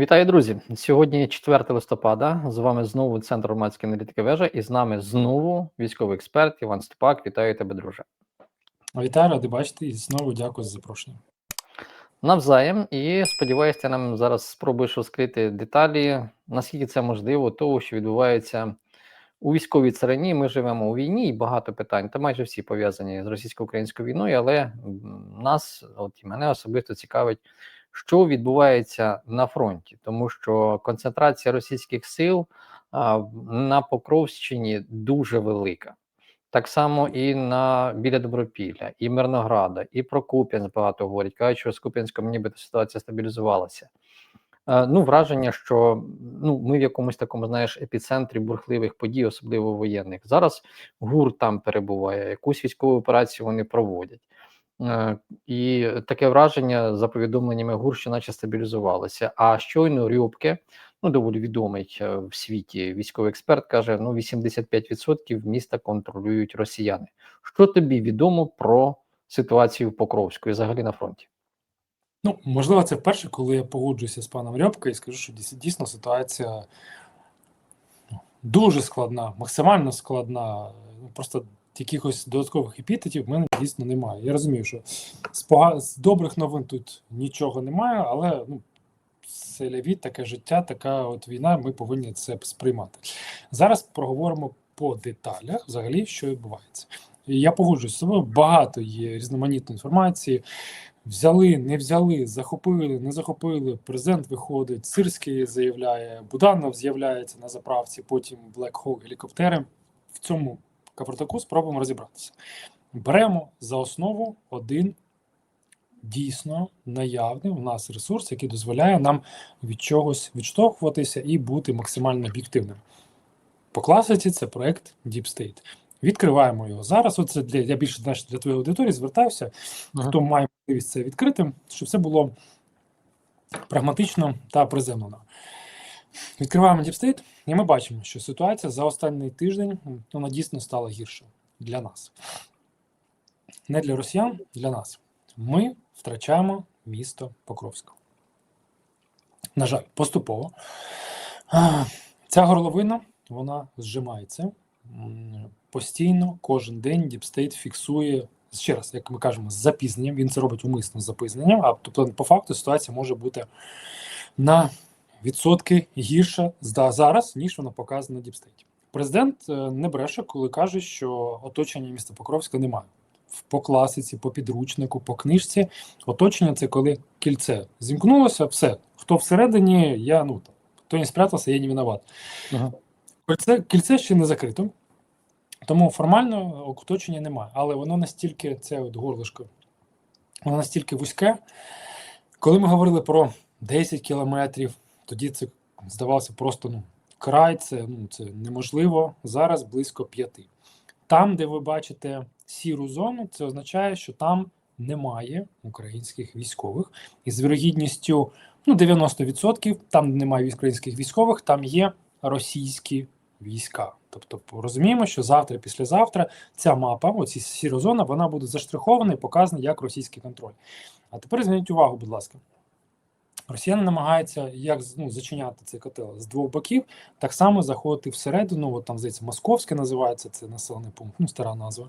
Вітаю, друзі! Сьогодні 4 листопада. З вами знову Центр громадської аналітики вежа, і з нами знову військовий експерт Іван Степак. Вітаю тебе, друже. Вітаю, радий бачити і знову дякую за запрошення. Навзаєм, і сподіваюся, ти нам зараз спробуєш розкрити деталі, наскільки це можливо, того, що відбувається у військовій царині. Ми живемо у війні, і багато питань, та майже всі пов'язані з російсько-українською війною, але нас, от і мене особисто цікавить, що відбувається на фронті, тому що концентрація російських сил а, на Покровщині дуже велика. Так само і на біля Добропілля, і Мирнограда, і про Куп'янськ багато говорять. Кажуть, що з Куп'янськом нібито ситуація стабілізувалася. Е, ну, враження, що ну, ми в якомусь такому, знаєш, епіцентрі бурхливих подій, особливо воєнних. Зараз ГУР там перебуває, якусь військову операцію вони проводять. Е, і таке враження за повідомленнями ГУР, що наче стабілізувалося. А щойно Рюбке, ну доволі відомий е, в світі військовий експерт, каже: ну 85% міста контролюють росіяни. Що тобі відомо про ситуацію в Покровську і взагалі на фронті? Ну, можливо, це вперше, коли я погоджуюся з паном Рьобко і скажу, що дійсно ситуація ну, дуже складна, максимально складна. Просто якихось додаткових епітетів в мене дійсно немає. Я розумію, що з, пога... з добрих новин тут нічого немає, але ну, це лявіт, таке життя, така от війна, ми повинні це сприймати. Зараз проговоримо по деталях, взагалі, що відбувається. І я погоджуюсь з собою, багато є різноманітної інформації. Взяли, не взяли, захопили, не захопили. Президент виходить, Сирський заявляє, Буданов з'являється на заправці, потім Black Hawk гелікоптери. В цьому капортаку спробуємо розібратися. Беремо за основу один дійсно наявний у нас ресурс, який дозволяє нам від чогось відштовхуватися і бути максимально об'єктивним. По класиці це проект Deep State. Відкриваємо його зараз. Оце для я більше знаєш, для твоєї аудиторії звертався. Ага. Хто має можливість це відкрити, щоб все було прагматично та приземлено. Відкриваємо State, і ми бачимо, що ситуація за останній тиждень вона дійсно стала гірше для нас. Не для росіян, для нас. Ми втрачаємо місто Покровськ. На жаль, поступово. Ця горловина вона зжимається. Постійно, кожен день State фіксує ще раз, як ми кажемо, з запізненням. Він це робить умисно з запізненням. А тобто, по факту, ситуація може бути на відсотки гірша зараз, ніж вона показана на State. Президент е, не бреше, коли каже, що оточення міста Покровська немає. По класиці, по підручнику, по книжці. Оточення це коли кільце зімкнулося, все. Хто всередині, я ну там, хто не спрятався, я не виноват. Ага. Кільце, кільце ще не закрито, тому формально оточення немає. Але воно настільки, це от горлишко, воно настільки вузьке. Коли ми говорили про 10 кілометрів, тоді це здавалося просто ну, край, це, ну, це неможливо. Зараз близько 5. Там, де ви бачите сіру зону, це означає, що там немає українських військових. І з вірогідністю ну, 90%, там немає українських військових, там є російські війська. Тобто розуміємо, що завтра, післязавтра ця мапа, оці сіра зона, вона буде заштрихована і показана як російський контроль. А тепер зверніть увагу, будь ласка. Росіяни намагаються як ну, зачиняти цей котел з двох боків, так само заходити всередину. От там здається, Московське називається це населений пункт, ну стара назва.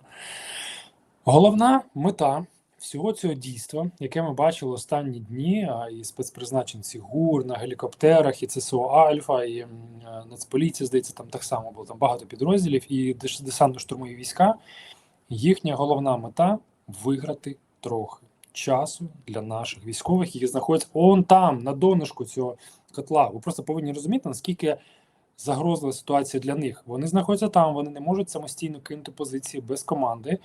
Головна мета всього цього дійства, яке ми бачили останні дні, а і спецпризначенці ГУР на гелікоптерах, і ЦСО Альфа, і е, Нацполіція, здається, там так само було там багато підрозділів, і десантно-штурмові війська. Їхня головна мета виграти трохи часу для наших військових, які знаходяться он там, на донышку цього котла. Ви просто повинні розуміти, наскільки загрозлива ситуація для них. Вони знаходяться там, вони не можуть самостійно кинути позиції без команди.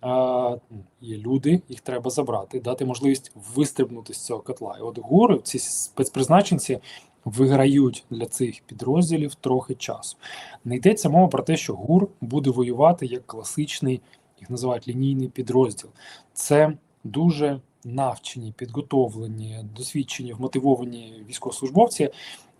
А, є люди, їх треба забрати, дати можливість вистрибнути з цього котла. І от гури, ці спецпризначенці, виграють для цих підрозділів трохи часу. Не йдеться мова про те, що ГУР буде воювати як класичний, їх називають лінійний підрозділ. Це дуже навчені, підготовлені, досвідчені, вмотивовані військовослужбовці,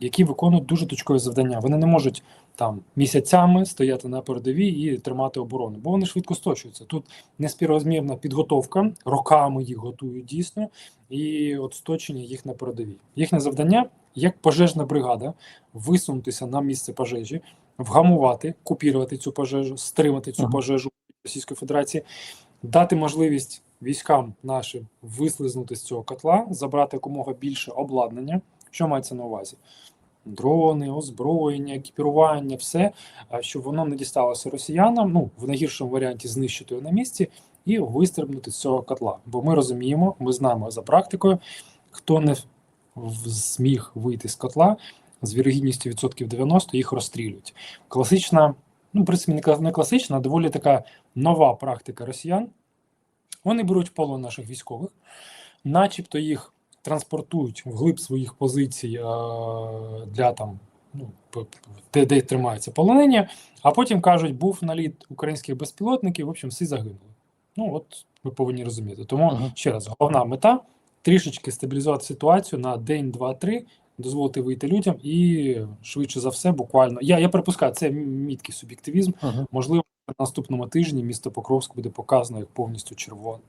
які виконують дуже точкові завдання. Вони не можуть там місяцями стояти на передовій і тримати оборону, бо вони швидко сточуються. Тут неспіврозмірна підготовка, роками їх готують дійсно, і от сточення їх на передовій. Їхнє завдання як пожежна бригада висунутися на місце пожежі, вгамувати, купірувати цю пожежу, стримати цю Ага. пожежу Російської Федерації, дати можливість військам нашим вислизнути з цього котла, забрати якомога більше обладнання. Що мається на увазі? Дрони, озброєння, екіпірування, все, щоб воно не дісталося росіянам. Ну, в найгіршому варіанті знищити його на місці і вистрибнути з цього котла. Бо ми розуміємо, ми знаємо за практикою, хто не зміг вийти з котла, з вірогідністю відсотків 90 їх розстрілюють. Класична, ну, в принципі, не класична, а доволі така нова практика росіян. Вони беруть в полон наших військових, начебто їх транспортують вглиб своїх позицій е, для там, ну, де, де тримаються полонення, а потім кажуть, був наліт українських безпілотників, в общем, всі загинули. Ну, от ви повинні розуміти. Тому, Мгм. ще раз, головна мета трішечки стабілізувати ситуацію на день, два, три, дозволити вийти людям і швидше за все, буквально. Я, я припускаю, це міткий суб'єктивізм. Мгм. Можливо, на наступному тижні місто Покровськ буде показано як повністю червоне.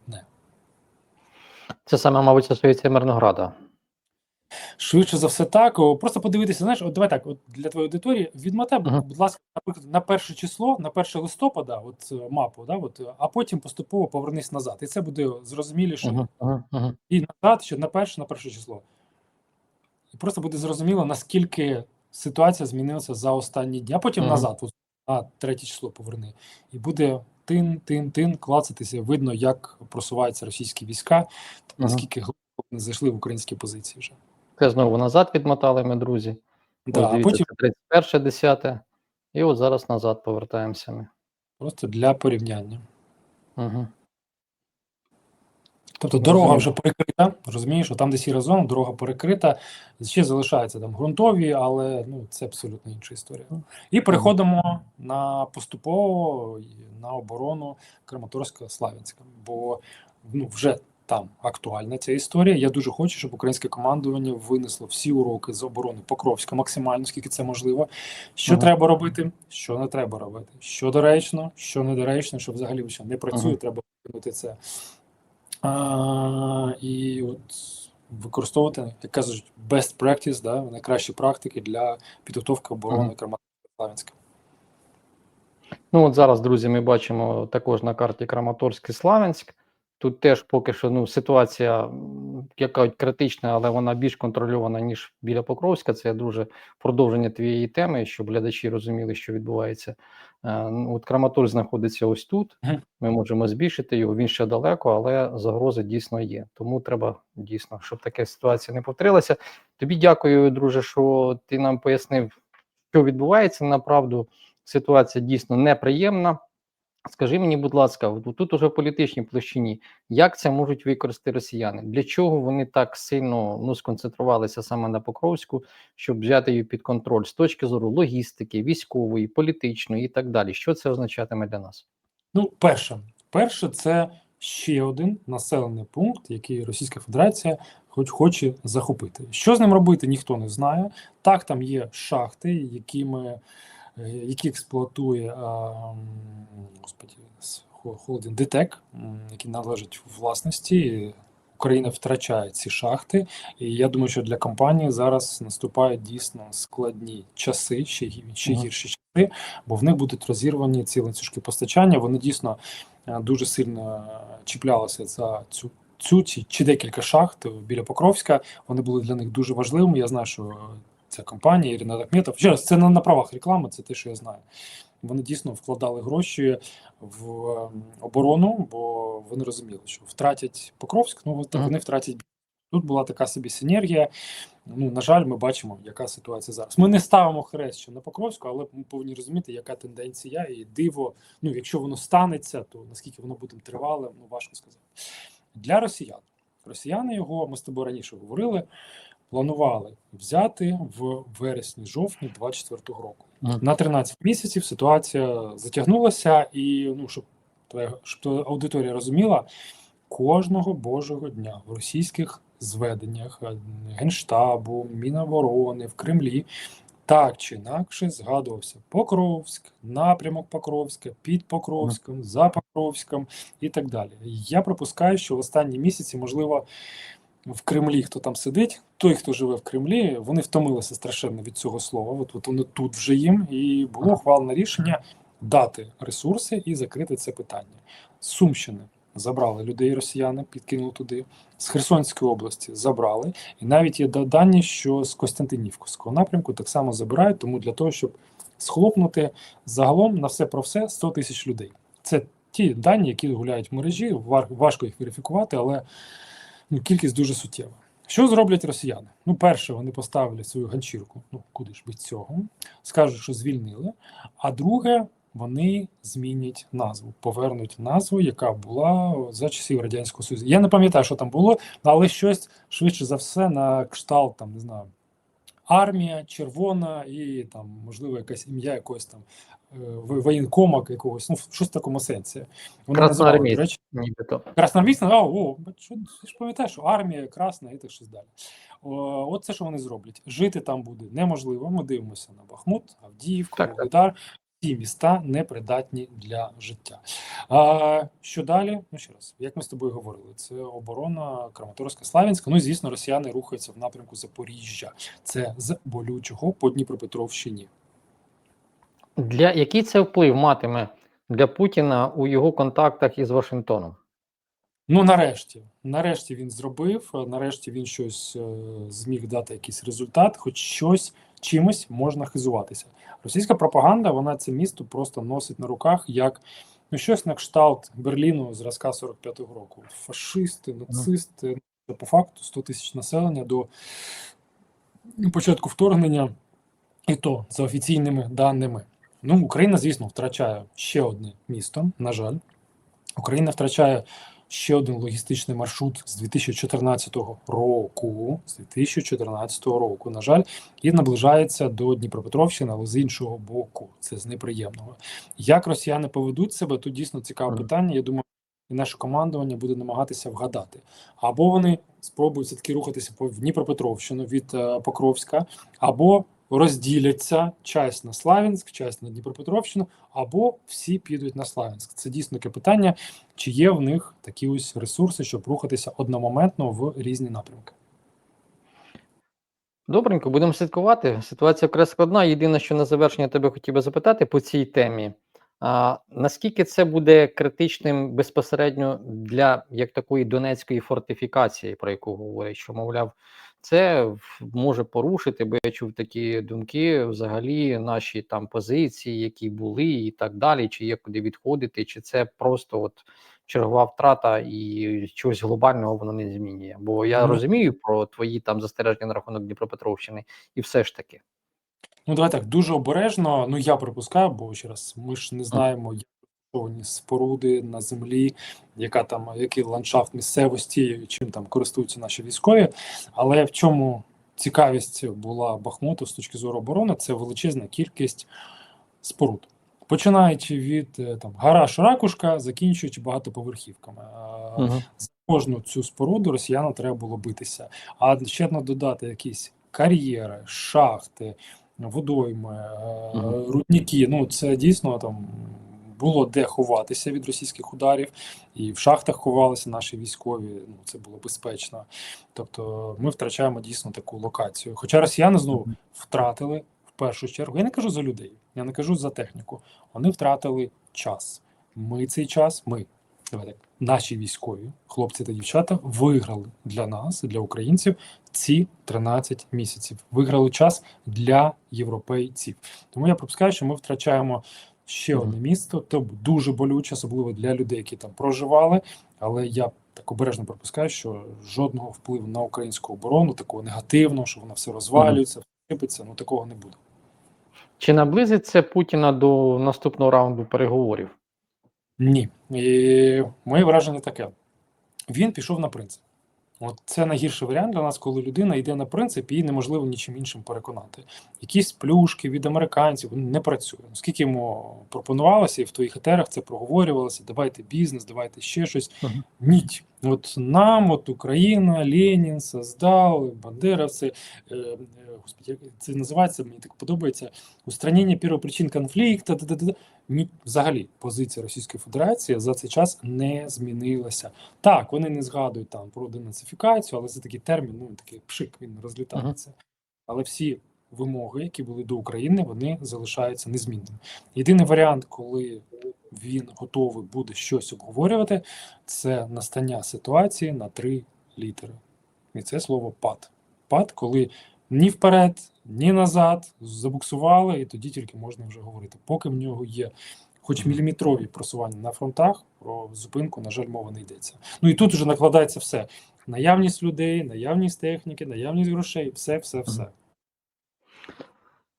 Це саме, мабуть, стосується Мирнограда. Швидше за все, так. Просто подивитися, знаєш, от давай так, от для твоєї аудиторії, відмотай, Мгм. будь ласка, наприклад, на перше число, на 1 листопада, от е, мапу, да, от, е, а потім поступово повернись назад. І це буде зрозуміліше. Мгм, мгм, мгм. І назад, що на перше, на перше число. І просто буде зрозуміло, наскільки ситуація змінилася за останні дні, а потім Мгм. назад, от, на третє число поверни. І буде тин, тин, тин, клацатися. Видно, як просуваються російські війська, наскільки глибоко вони зайшли в українські позиції вже. Це знову назад відмотали ми, друзі. Да, Ось дивіться, потім це 31 10 І от зараз назад повертаємося ми. просто для порівняння. Угу. Тобто Ну, дорога вже перекрита, розумієш, що там, де сіра зона, дорога перекрита, ще залишаються там ґрунтові, але ну, це абсолютно інша історія. І переходимо на поступово на оборону Краматорська Славянська, бо ну, вже там актуальна ця історія. Я дуже хочу, щоб українське командування винесло всі уроки з оборони Покровська максимально, скільки це можливо. Що Ага. треба робити, що не треба робити, що доречно, що недоречно, що взагалі що не працює, Ага. треба викинути це. А, і от використовувати, як кажуть, best practice, да, найкращі практики для підготовки оборони Ага. Краматорська. Ну, от зараз, друзі, ми бачимо також на карті Краматорськ і Славянськ. Тут теж поки що ну, ситуація, яка критична, але вона більш контрольована, ніж біля Покровська. Це дуже продовження твоєї теми, щоб глядачі розуміли, що відбувається. Е, ну, От Краматорськ знаходиться ось тут. Ми можемо збільшити його, він ще далеко, але загрози дійсно є. Тому треба дійсно, щоб така ситуація не повторилася. Тобі дякую, друже, що ти нам пояснив, що відбувається. Направду ситуація дійсно неприємна. Скажи мені, будь ласка, тут уже в політичній площині, як це можуть використати росіяни? Для чого вони так сильно ну, сконцентрувалися саме на Покровську, щоб взяти її під контроль з точки зору логістики, військової, політичної і так далі? Що це означатиме для нас? Ну, перше, перше, це ще один населений пункт, який Російська Федерація хоч хоче захопити. Що з ним робити, ніхто не знає. Так, там є шахти, якими, які експлуатує господі, холдинг ДТЕК, який належить у власності. Україна втрачає ці шахти, і я думаю, що для компанії зараз наступають дійсно складні часи, ще, ще гірші часи, бо в них будуть розірвані ці ланцюжки постачання. Вони дійсно е, дуже сильно чіплялися за цю. Цю чи декілька шахт біля Покровська вони були для них дуже важливими. Я знаю, що ця компанія Ірина Ахметов, ще раз, це не на правах реклами, це те, що я знаю. Вони дійсно вкладали гроші в ем, оборону, бо вони розуміли, що втратять Покровськ, ну Мгм. вони втратять. Тут була така собі синергія. Ну, на жаль, ми бачимо, яка ситуація зараз. Ми не ставимо хрест ще на Покровську, але ми повинні розуміти, яка тенденція і диво. Ну, якщо воно станеться, то наскільки воно буде тривалим, ну важко сказати. Для росіян. Росіяни його, ми з тобою раніше говорили, планували взяти в вересні-жовтні 24-го року. Мгм. На 13 місяців ситуація затягнулася, і ну, щоб щоб аудиторія розуміла, кожного божого дня в російських зведеннях е, Генштабу, Міноборони в Кремлі так чи інакше згадувався Покровськ, напрямок Покровська, під Покровськом, за Покровськом і так далі. Я припускаю, що в останні місяці, можливо, в Кремлі, хто там сидить, той, хто живе в Кремлі, вони втомилися страшенно від цього слова. От, от воно тут вже їм, і було ухвалене рішення дати ресурси і закрити це питання. З Сумщини забрали людей, росіяни, підкинули туди. З Херсонської області забрали, і навіть є дані, що з Костянтинівського напрямку так само забирають, тому для того, щоб схлопнути загалом на все про все 100 тисяч людей. Це ті дані, які гуляють в мережі, важко їх верифікувати, але ну, кількість дуже суттєва. Що зроблять росіяни? Ну, перше, вони поставлять свою ганчірку, ну куди ж без цього, скажуть, що звільнили. А друге, вони змінять назву, повернуть назву, яка була за часів Радянського Союзу. Я не пам'ятаю, що там було, але щось швидше за все на кшталт, там, не знаю, армія, червона і там, можливо, якесь ім'я якогось там воєнкомак якогось, ну, щось в такому сенсі. Речі, Нібито. Красноармійці, а, о, що, ти ж пам'ятаєш, що армія красна і так щось далі. О, от це, що вони зроблять. Жити там буде неможливо. Ми дивимося на Бахмут, Авдіївку, Так, так. Вугледар. Ці міста непридатні для життя. А, що далі? Ну ще раз, як ми з тобою говорили, це оборона Краматорська, Славянська. Ну і звісно, росіяни рухаються в напрямку Запоріжжя. Це з болючого по Дніпропетровщині. Для який це вплив матиме для Путіна у його контактах із Вашингтоном? Ну, нарешті, нарешті він зробив, е, нарешті він щось е, зміг дати якийсь результат, хоч щось чимось можна хизуватися. Російська пропаганда, вона це місто просто носить на руках як ну, щось на кшталт Берліну зразка 45-го року. Фашисти, нацисти, ну, по факту 100 тисяч населення до початку вторгнення, і то за офіційними даними. Ну, Україна, звісно, втрачає ще одне місто, на жаль. Україна втрачає ще один логістичний маршрут з 2014 року. З 2014 року, на жаль, і наближається до Дніпропетровщини, але з іншого боку, це з неприємного. Як росіяни поведуть себе, тут дійсно цікаве питання. Я думаю, і наше командування буде намагатися вгадати. Або вони спробують все-таки рухатися по Дніпропетровщину від е, Покровська, або розділяться часть на Славянськ, часть на Дніпропетровщину, або всі підуть на Славянськ. Це дійсно таке питання, чи є в них такі ось ресурси, щоб рухатися одномоментно в різні напрямки. Добренько, будемо слідкувати. Ситуація вкрай складна. Єдине, що на завершення тебе хотів би запитати по цій темі. А, наскільки це буде критичним безпосередньо для як такої донецької фортифікації, про яку говорять, що мовляв, це може порушити, бо я чув такі думки, взагалі наші там позиції, які були, і так далі, чи є куди відходити, чи це просто от чергова втрата і чогось глобального воно не змінює. Бо я Ну. розумію про твої там застереження на рахунок Дніпропетровщини, і все ж таки. Ну, давай так, дуже обережно. Ну, я припускаю, бо ще раз, ми ж не знаємо, як розташовані споруди на землі, яка там, який ландшафт місцевості, чим там користуються наші військові. Але в чому цікавість була Бахмуту з точки зору оборони, це величезна кількість споруд. Починаючи від е, там гараж ракушка, закінчуючи багатоповерхівками. Угу. за кожну цю споруду росіянам треба було битися. А ще додати якісь кар'єри, шахти, водойми, е, Мгм. рудники. Ну це дійсно там було де ховатися від російських ударів, і в шахтах ховалися наші військові. Ну це було безпечно. Тобто ми втрачаємо дійсно таку локацію. Хоча росіяни знову втратили в першу чергу. Я не кажу за людей, я не кажу за техніку. Вони втратили час. Ми цей час, ми давай так, наші військові, хлопці та дівчата, виграли для нас, для українців, ці 13 місяців. Виграли час для європейців. Тому я припускаю, що ми втрачаємо ще одне місто. То дуже болюче, особливо для людей, які там проживали. Але я так обережно припускаю, що жодного впливу на українську оборону, такого негативного, що вона все розвалюється, сипеться, ну такого не буде. Чи наблизить це Путіна до наступного раунду переговорів? Ні. І моє враження таке: він пішов на принцип. От це найгірший варіант для нас, коли людина йде на принцип, її неможливо нічим іншим переконати. Якісь плюшки від американців вони не працює. Скільки йому пропонувалося, і в твоїх етерах це проговорювалося: давайте бізнес, давайте ще щось. Ніть. От нам, от Україна, Ленін создав, бандеровці, е, е, господи, це називається, мені так подобається, устранення первопричин конфлікту. Ні, взагалі, позиція Російської Федерації за цей час не змінилася. Так, вони не згадують там про денацифікацію, але це такий термін, ну такий пшик, він розлітається. Але всі вимоги, які були до України, вони залишаються незмінними. Єдиний варіант, коли він готовий буде щось обговорювати, це настання ситуації на три літери. І це слово пад. Пад, коли ні вперед, ні назад забуксували, і тоді тільки можна вже говорити. Поки в нього є хоч міліметрові просування на фронтах, про зупинку, на жаль, мова не йдеться. Ну і тут вже накладається все: наявність людей, наявність техніки, наявність грошей, все, все, все.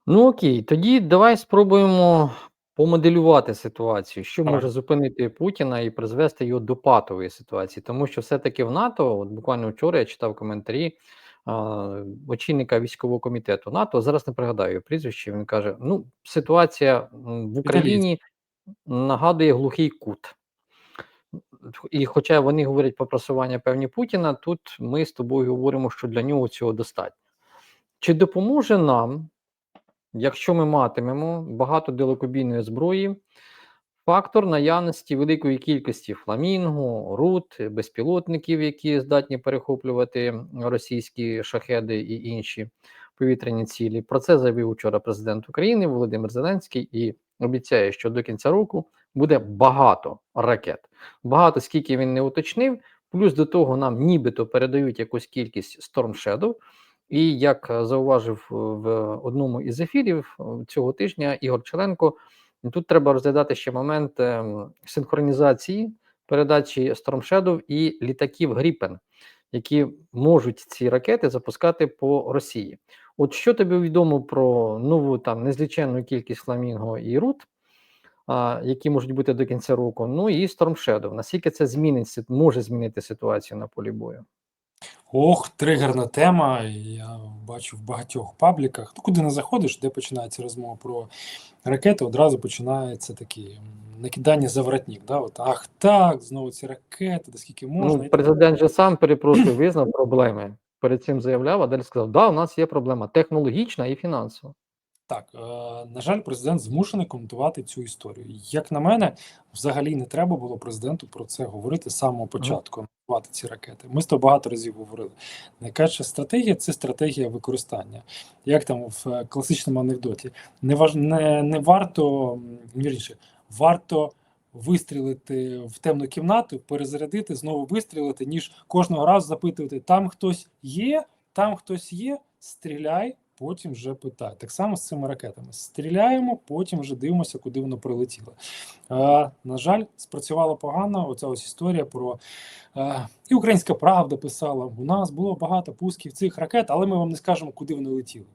Ну окей, тоді давай спробуємо помоделювати ситуацію, що Давай. може зупинити Путіна і призвести його до патової ситуації. Тому що все-таки в НАТО, от буквально вчора я читав коментарі а, очільника військового комітету НАТО. Зараз не пригадаю його прізвище. Він каже: ну, ситуація в Україні нагадує глухий кут. І хоча вони говорять про просування певні Путіна, тут ми з тобою говоримо, що для нього цього достатньо. Чи допоможе нам, якщо ми матимемо багато далекобійної зброї, фактор наявності великої кількості фламінго, рут, безпілотників, які здатні перехоплювати російські шахеди і інші повітряні цілі? Про це заявив вчора президент України Володимир Зеленський і обіцяє, що до кінця року буде багато ракет. Багато скільки він не уточнив. Плюс до того нам нібито передають якусь кількість Storm Shadow. І як е, зауважив е, в одному із ефірів е, цього тижня Ігор Челенко, тут треба розглядати ще момент ем, синхронізації передачі Storm і літаків Gripen, які можуть ці ракети запускати по Росії. От що тобі відомо про нову там незліченну кількість Фламінго і Рут, які можуть бути до кінця року, ну і Storm. Наскільки це змінить, може змінити ситуацію на полі бою? Ох, тригерна тема. Я бачу в багатьох пабліках. Ну, куди не заходиш, де починається розмова про ракети, одразу починається такі накидання за воротник. Да? От, ах так, знову ці ракети, да скільки можна. Ну, президент же сам перепрошую, визнав проблеми. Перед цим заявляв, а далі сказав: да, у нас є проблема технологічна і фінансова. Так, е, на жаль, президент змушений коментувати цю історію. Як на мене, взагалі не треба було президенту про це говорити з самого початку. Називати ці ракети. Ми з тобою багато разів говорили. Найкраща стратегія це стратегія використання. Як там в е, класичному анекдоті, не важ не, не варто вірніше, варто вистрілити в темну кімнату, перезарядити, знову вистрілити, ніж кожного разу запитувати: там хтось є, там хтось є, стріляй. Потім вже питай. Так само з цими ракетами. Стріляємо, потім вже дивимося, куди воно прилетіло. Е, на жаль, спрацювала погано оця ось історія про е, і Українська Правда писала: у нас було багато пусків цих ракет, але ми вам не скажемо, куди вони летіли.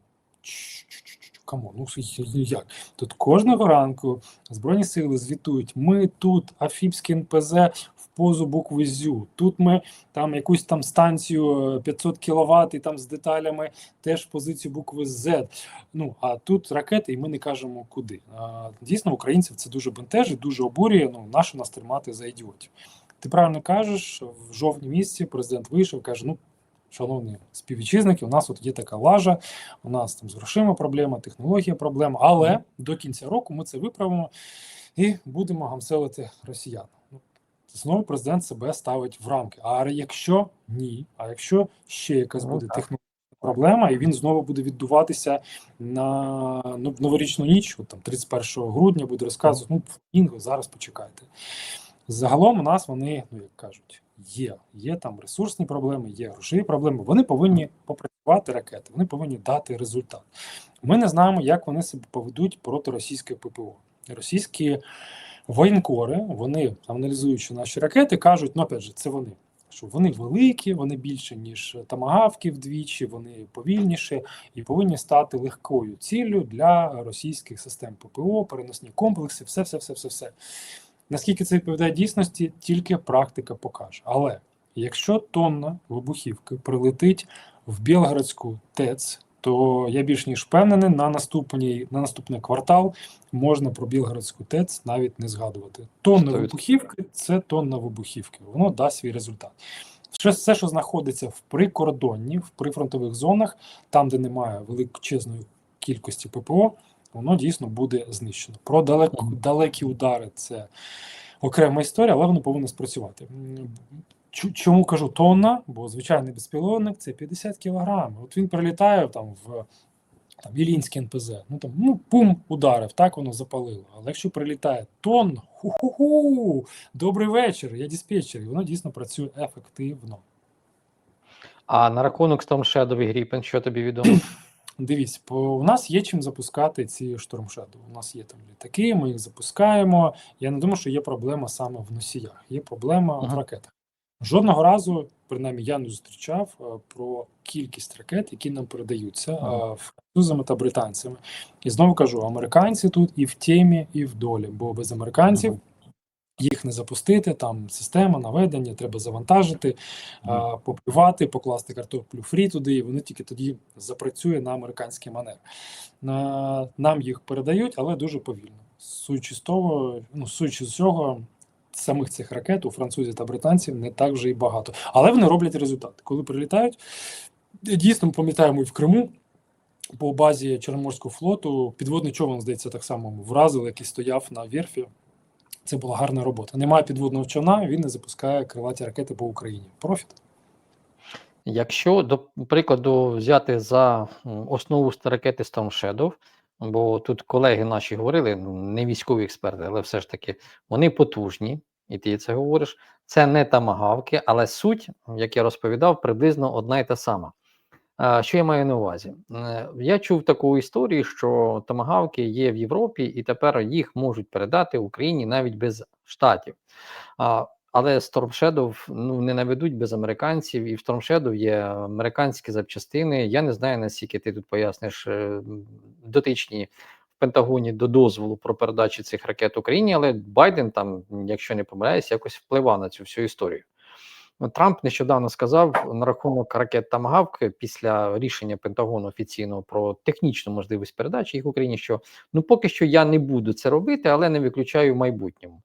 Камон, ну як? Тут кожного ранку Збройні сили звітують: ми тут, Афіпський НПЗ позу букви ЗЮ. Тут ми там якусь там станцію е, 500 кВт і там з деталями теж позицію букви Z. Ну а тут ракети, і ми не кажемо куди. А, дійсно, українців це дуже бентежить, дуже обурює. Ну нащо нас тримати за ідіотів? Ти правильно кажеш, в жовтні місяці президент вийшов, каже: ну. Шановні співвітчизники, у нас от є така лажа, у нас там з грошима проблема, технологія проблема, але до кінця року ми це виправимо і будемо гамселити росіян. Знову президент себе ставить в рамки. А якщо ні, а якщо ще якась Ну, буде технологічна проблема, і він знову буде віддуватися на ну, новорічну ніч, от там 31 грудня буде розказувати, ну, інго, зараз почекайте. Загалом у нас вони, ну як кажуть, є. Є там ресурсні проблеми, є грошові проблеми. Вони повинні попрацювати ракети, вони повинні дати результат. Ми не знаємо, як вони себе поведуть проти російської ППО. Російські воєнкори, вони аналізуючи наші ракети, кажуть, ну опять же, це вони. Що вони великі, вони більше, ніж тамагавки вдвічі, вони повільніші і повинні стати легкою ціллю для російських систем ППО, переносні комплекси, все, все, все, все, все. Наскільки це відповідає дійсності, тільки практика покаже. Але якщо тонна вибухівки прилетить в Білгородську ТЕЦ, то я більш ніж впевнений, на наступний, на наступний квартал можна про Білгородську ТЕЦ навіть не згадувати. Тонна вибухівки це тонна вибухівки. Воно дасть свій результат. Все, що знаходиться в прикордонні, в прифронтових зонах, там, де немає величезної кількості ППО, воно дійсно буде знищено. Про далеко, Мгм. далекі удари це окрема історія, але воно повинно спрацювати. Чому кажу тонна? Бо звичайний безпілотник це 50 кілограмів. От він прилітає там в там, Ілінський НПЗ. Ну там ну пум ударив, так воно запалило. Але якщо прилітає тонна, ху-ху-ху, добрий вечір, я диспетчер, і воно дійсно працює ефективно. А на рахунок Storm Shadow і Gripen, що тобі відомо? Дивіться, по, у нас є чим запускати ці Storm Shadow. У нас є там літаки, ми їх запускаємо. Я не думаю, що є проблема саме в носіях, є проблема в ракетах. Жодного разу, принаймні, я не зустрічав е, про кількість ракет, які нам передаються е, французами та британцями. І знову кажу: американці тут і в темі, і в долі, бо без американців. Їх не запустити, там система наведення, треба завантажити, Мгм. а, попливати, покласти картоплю фрі туди, і воно тільки тоді запрацює на американський манер. На, нам їх передають, але дуже повільно. Суючи з того, ну, суючи з цього, самих цих ракет у французів та британців не так вже і багато. Але вони роблять результат. Коли прилітають, дійсно ми пам'ятаємо і в Криму. По базі Чорноморського флоту підводний човен, здається, так само вразили, який стояв на верфі. Це була гарна робота. Немає підводного човна, він не запускає крилаті ракети по Україні. Профіт. Якщо до прикладу взяти за основу ракети Storm Shadow, бо тут колеги наші говорили, ну не військові експерти, але все ж таки вони потужні, і ти це говориш. Це не тамагавки, але суть, як я розповідав, приблизно одна і та сама. Що я маю на увазі? Е, Я чув таку історію, що тамагавки є в Європі, і тепер їх можуть передати Україні навіть без штатів. Але Storm Shadow ну, не наведуть без американців, і в Storm Shadow є американські запчастини. Я не знаю, наскільки ти тут поясниш е, дотичні в Пентагоні до дозволу про передачу цих ракет Україні, але Байден там, якщо не помиляюсь, якось впливав на цю всю історію. Ну, Трамп нещодавно сказав на рахунок ракет Тамагавк після рішення Пентагону офіційного про технічну можливість передачі їх Україні, що ну поки що я не буду це робити, але не виключаю в майбутньому.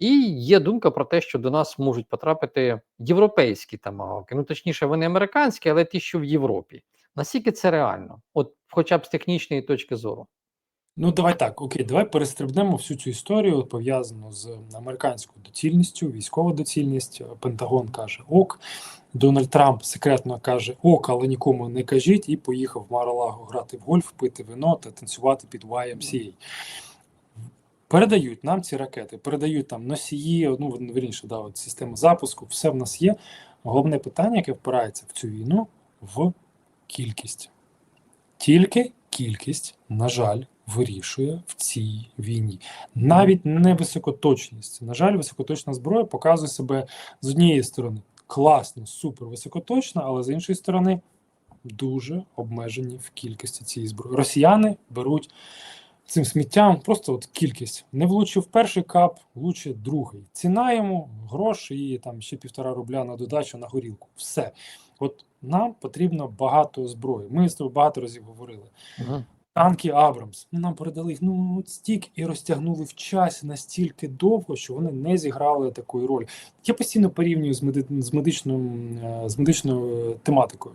І є думка про те, що до нас можуть потрапити європейські тамагавки. Ну точніше, вони американські, але ті, що в Європі. Наскільки це реально? От, хоча б з технічної точки зору. Ну, давай так, окей, давай перестрибнемо всю цю історію, пов'язану з американською доцільністю, військова доцільність. Пентагон каже ок. Дональд Трамп секретно каже ок, але нікому не кажіть, і поїхав в Маралаго грати в гольф, пити вино та танцювати під YMCA. Передають нам ці ракети, передають там носії, ну вірніше, да, от система запуску, все в нас є. Головне питання, яке впирається в цю війну, в кількість. Тільки кількість, на жаль, вирішує в цій війні. Навіть не високоточність. На жаль, високоточна зброя показує себе з однієї сторони класно, супер високоточна, але з іншої сторони дуже обмежені в кількості цієї зброї. Росіяни беруть цим сміттям просто от кількість. Не влучив перший кап, влучив другий. Ціна йому гроші і там ще півтора рубля на додачу на горілку. Все. От нам потрібно багато зброї. Ми з тобою багато разів говорили. Угу. Танки Абрамс. Ну, нам передали їх ну стільки і розтягнули в часі настільки довго, що вони не зіграли такої ролі. Я постійно порівнюю з, меди... з, медичним, е, з медичною тематикою.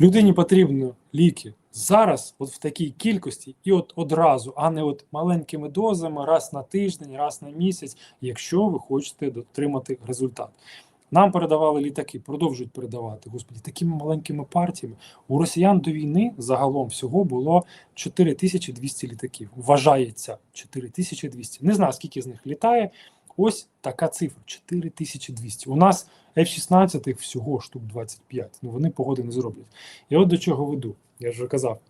Людині потрібні ліки зараз, от в такій кількості, і от одразу, а не от маленькими дозами, раз на тиждень, раз на місяць, якщо ви хочете дотримати результат. Нам передавали літаки, продовжують передавати. Господі, такими маленькими партіями. У росіян до війни загалом всього було 4200 літаків. Вважається 4200. Не знаю, скільки з них літає. Ось така цифра: 4200. У нас F-16 всього штук 25. Ну вони погоди не зроблять. І от до чого веду. Я вже казав.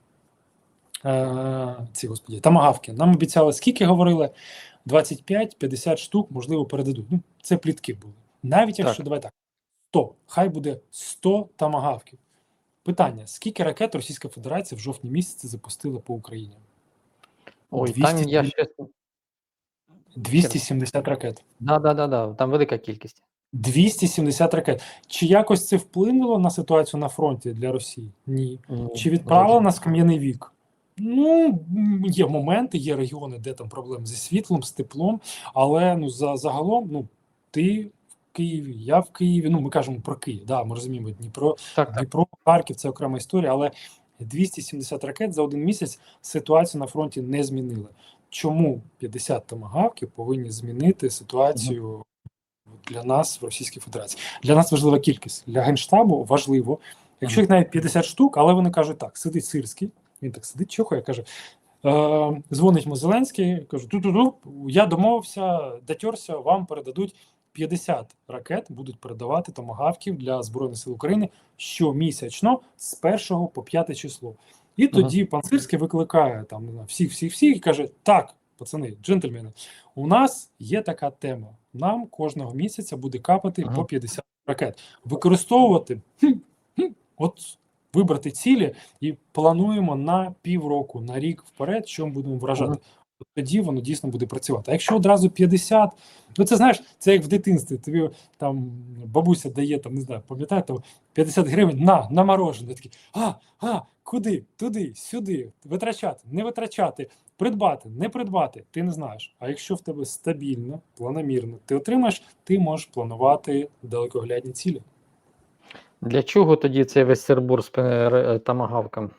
Е, ці господі, тамагавки. Нам обіцяли, скільки говорили? 25-50 штук, можливо, передадуть. Ну, це плітки були. Навіть якщо Так. давай так, 100, хай буде 100 тамагавків. Питання: скільки ракет Російська Федерація в жовтні місяці запустила по Україні? Ой, 200 там я ще 270 ракет. да, да, да, да, там велика кількість. 270 ракет. Чи якось це вплинуло на ситуацію на фронті для Росії? Ні. Ні, Чи відправило нас кам'яний вік? Ну, є моменти, є регіони, де там проблеми зі світлом, з теплом, але ну за загалом, ну ти в Києві, я в Києві. Ну, ми кажемо про Київ. Да, ми розуміємо Дніпро, Так, так. Дніпро, Харків це окрема історія, але 270 ракет за один місяць ситуацію на фронті не змінили. Чому 50 томагавків повинні змінити ситуацію для нас в Російській Федерації? Для нас важлива кількість. Для генштабу важливо. Якщо їх навіть 50 штук, але вони кажуть так: сидить Сирський, він так сидить, чухає, каже. Е, дзвонить Зеленський, каже: ту-ту-ту, я домовився, дотерся, вам передадуть 50 ракет, будуть передавати томагавків для Збройних сил України щомісячно з 1 по 5 число. І тоді пан Сирський викликає там всіх, всіх, всіх і каже: Так, пацани, джентльмени, у нас є така тема. Нам кожного місяця буде капати Ага. по 50 ракет. Використовувати от вибрати цілі і плануємо на півроку, на рік вперед, що ми будемо вражати. Ага. Тоді воно дійсно буде працювати. А якщо одразу 50, ну це знаєш, це як в дитинстві. Тобі там бабуся дає там, не знаю, пам'ятаєте, там, 50 гривень на, на морожене. Такі, а, а, куди, туди, сюди, витрачати, не витрачати, придбати, не придбати, ти не знаєш. А якщо в тебе стабільно, планомірно, ти отримаєш, ти можеш планувати далекоглядні цілі. Для чого тоді цей весь сербур з пе- тамагавком?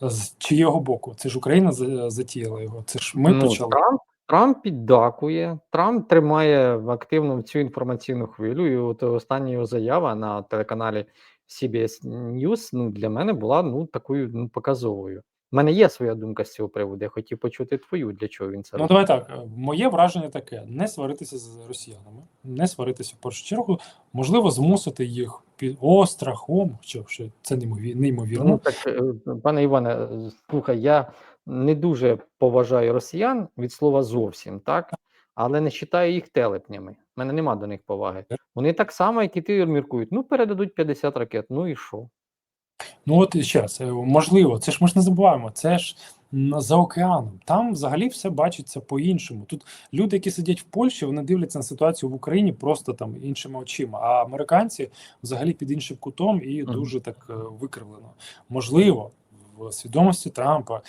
З чиєго боку? Це ж Україна затіяла його. Це ж ми ну, почали. Трамп, Трамп піддакує, Трамп тримає активно цю інформаційну хвилю. І от остання його заява на телеканалі CBS News ну, для мене була ну, такою ну, показовою. У мене є своя думка з цього приводу. Я хотів почути твою, для чого він це Ну, давай так. е, Моє враження таке: не сваритися з росіянами, не сваритися в першу чергу, можливо, змусити їх під острахом, що що це неймові- неймовірно. Ну так, е, пане Іване, слухай, я не дуже поважаю росіян від слова зовсім, так? Але не вважаю їх телепнями. У мене нема до них поваги. Вони так само, як і ти міркують. Ну, передадуть 50 ракет. Ну і що? Ну от ще раз, е, можливо, це ж ми ж не забуваємо, це ж за океаном. Там взагалі все бачиться по-іншому. Тут люди, які сидять в Польщі, вони дивляться на ситуацію в Україні просто там іншими очима. А американці взагалі під іншим кутом і дуже так е, викривлено. Можливо, в свідомості Трампа.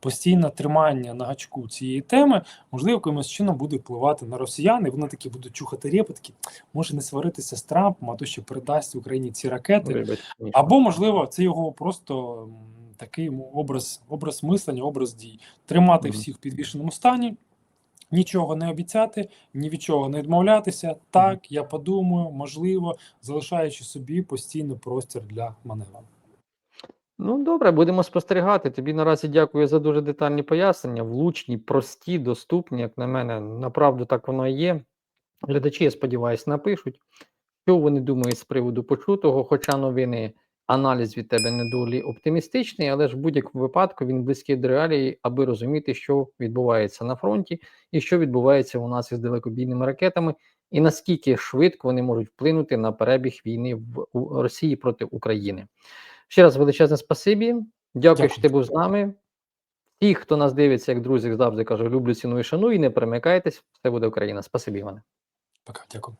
Постійне тримання на гачку цієї теми, можливо, якимось чином буде впливати на росіян, і вони такі будуть чухати репи, такі, може не сваритися з Трампом, а то ще передасть Україні ці ракети. Або, можливо, це його просто такий образ, образ мислення, образ дій. Тримати всіх в підвішеному стані, нічого не обіцяти, ні від чого не відмовлятися. Так, я подумаю, можливо, залишаючи собі постійно простір для маневру. Ну, добре, будемо спостерігати. Тобі наразі дякую за дуже детальні пояснення. Влучні, прості, доступні, як на мене, направду так воно і є. Глядачі, я сподіваюся, напишуть, що вони думають з приводу почутого, хоча новини, аналіз від тебе не доволі оптимістичний, але ж в будь-якому випадку він близький до реалії, аби розуміти, що відбувається на фронті і що відбувається у нас із далекобійними ракетами, і наскільки швидко вони можуть вплинути на перебіг війни в Росії проти України. Ще раз величезне спасибі. Дякую, що ти був з нами. Ті, хто нас дивиться, як друзі, завжди кажу, люблю, ціную, шаную, і не перемикайтесь. Все буде Україна. Спасибі, Іване. Пока, дякую.